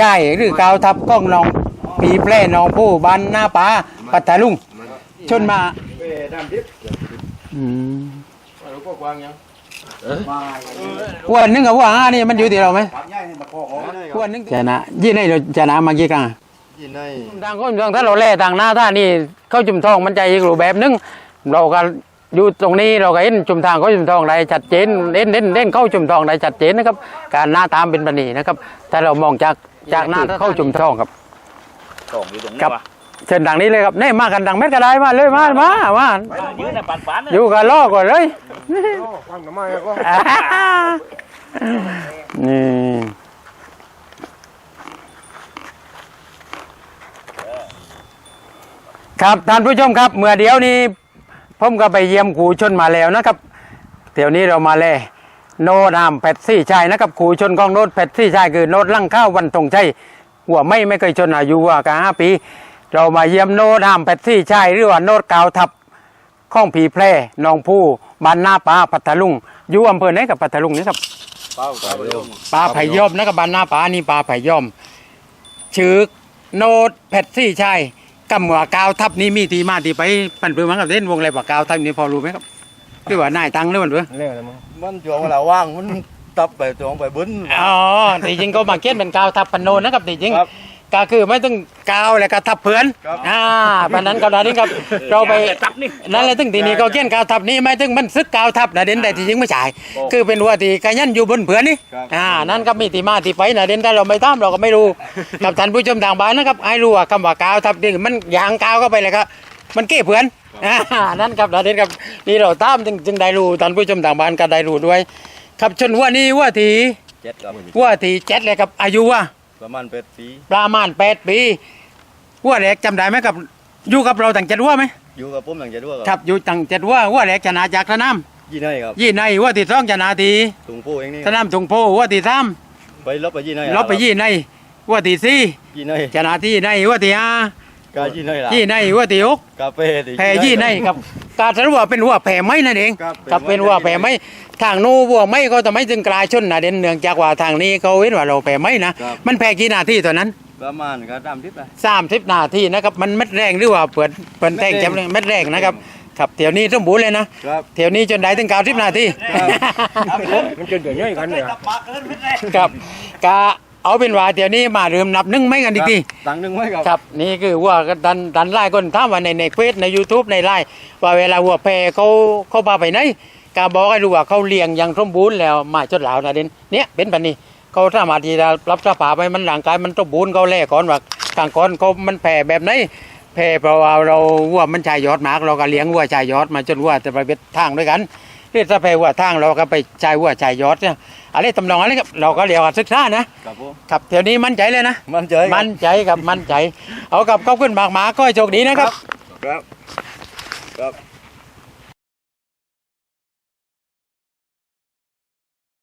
ชายหรือกาวทับกล้องน้องปีแพร่น้องผู้บ้านหน้าป่าปัตตาลุงชนมาเป้ดำดิบอืมเราก็กวางยังอ้วนนึงกับว่าห้านี่มันอยู่ที่เราไหมปากใหญ่ให้มาคอของอ้วนนึงชนะยี่ในเราชนะมากี่ครั้งยินได้ทางคนทางถ้าเราแล่ทางหน้าท่านี่เข้าจุ่มทองมันใจอีกรูปแบบนึงเราก็อยู่ตรงนี้เราก็เห็นจุ่มทางเขาจุ่มทองได้ชัดเจนเล่นเล่นเล่นเข้าจุ่มทองได้ชัดเจนนะครับ การหน้าตามเป็นบันนีนะครับ ถ้าเรามองจาก จากหน้าเข้าจุ่มทองครับสองอยู่ตรงนี้ครับวะเชิญดังนี้เลยครับนี่มากันดังเม็ดก็ได้มาเลยมามามายืนแต่ปันปันอยู่กันล่อก่อนเลยฟังทำไมก็นี่ครับท่านผู้ชมครับ เมื่อเดี๋ยวนี้ผมก็ไปเยี่ยมครูชนมาแล้วนะครับเดี๋ยวนี้เรามาเลย โนดามแพทซี่ชายนะครับครูชนกองโนดแพทซี่ชายคือโนดลั่งข้าววันตรงชัยหัวไม่ไม่เคยชนอายุว่ากห้าปี เรามาเยี่ยมโนดามแพทซี่ชายหรือว่าโนดกาวทับข้องผีแพร่หนองผู้บ้านหน้าป้าปัตตาลุงอยู่อำเภอไหนกับปัตตาลุงนี่ครับเป้าไปเร็วปลาไผ่ย่อมนะครับบ้านหน้าป้านี่ปลาไผ่ย่อมชื่อโนดแพทซี่ชายกำหัวกาวทับนี่มีทีมาที่ไปปั่นเพื่อมันกับเล่นวงอะไรปากกาวทับนี่พอรู้ไหมครับ หรือว่านายตังค์หรือมันเพื่อเร็วเลยมึงมันจวงเวลาว่างมันตับไปจวงไปบึ้น อ๋อที่จริงก็มาเก็ตเป็นกาวทับปนโนนะครับที่จริงครับก็คือไม่ต้องกาวแล้วก็ทับเพื่อนครับ อ่าปานนั้นก็ได้นี่ครับเราไปตับนี่ นั่นแหละถึงทีนี้ก็เกี้ยนกาวทับนี่ไม่ถึงมันซึกกาวทับนะเด่นแต่ที่จริงไม่ใช่คือเป็นวัวที่กัยันอยู่บนเผือนนี่ครับ อ่านั่นก็มีที่มาที่ไปนะเด่นถ้าเราไม่ตามเราก็ไม่รู้กับท่านผู้ชมทางบ้านนะครับให้รู้ว่าคำว่ากาวทับนี่มันยางกาวเข้าไปเลยครับมันเก้เผือน อ่านั่นครับนะเด่นครับนี่เราตามจึงจึงได้รู้ท่านผู้ชมทางบ้านก็ได้รู้ด้วย ครับชนวัวนี่วัวที่เจ็ดครับวัวที่เจ็ดเลยครับอายุว่าประมาณเป็ดปีประมาณแปดปีวัวแรกจำได้ไหมครับอยู่กับเราตั้งเจ็ดวัวไหมอยู่กับผมหลังจะด้วยครับอยู่ตั้งเจ็ดวัววัวแรกชนะจากสนามยี่ได้ครับยี่ในวัวที่สองชนะที่ถุงปูเองนี่สนามจงโพวัวที่สามไปลบไปยี่ได้ลบไปยี่ในวัวที่สี่ยี่ได้ชนะที่ในวัวที่ห้า กายี่ได้ละยี่ในวัวที่หกกาแฟดิแพ้ยี่ในครับการสรุปว่าเป็นวัวแพ้ไม่นั่นเองครับครับเป็นวัวแพ้ไม่ทางนู้นวัวไม่ก็ทำให้จึงกลายชนนะเด่นเนื่องจากว่าทางนี้เขาเห็นว่าเราแพ้ไม่นะครับมันแพ้กี่นาทีตอนนั้นประมาณก็ตามทิศไปสามสิบนาทีนะครับมันเม็ดแรงหรือว่าเปิดเปิดแทงเม็ดแรงแจมเม็ดแรงนะครับครับเที่ยวนี้สมบูรณ์เลยนะครับเที่ยวนี้จนได้ถึงเก้าสิบนาทีมันจนเดือดย่อยกันเลยครับกะ เอาเป็นว่าเดี๋ยวนี้มาเริ่มนับหนึ่งไม่กันอีกทีตังค์หนึงไว้ครับ ครับ นี่คือว่าก็ดันดันไล่คนถามว่าในในเฟซใน YouTube ในไล่ว่าเวลาวัวแพรเขาเขาพาไปไหนกาบอกให้รู้ว่าเขาเลี้ยงอย่างสมบูรณ์แล้วมาจดหลาวนะเด่นเนี่ยเป็นแบบนี้เขาสามารถที่จะรับสภาพไปมันร่างกายมันสมบูรณ์เขาแลกก่อนว่าทางก่อนเขามันแผ่แบบไหนแผ่เพราะว่าเราวัวมันชายยอดมากเราก็เลี้ยงวัวชายยอดมาจนวัวจะไปเป็นทางด้วยกัน เรียกถ้าแผ่วัวทางเราก็ไปชายวัวชายยอดเนี่ยอะไรตำนองอะไรครับเราก็เรียกว่าศึกษานะครับผมครับเดี๋ยวนี้มั่นใจเลยนะ มันใจครับมั่นใจครับมั่นใจ เอากับขอบคุณมากหมาก็ให้โชคดีนะครับ ครับ ครับ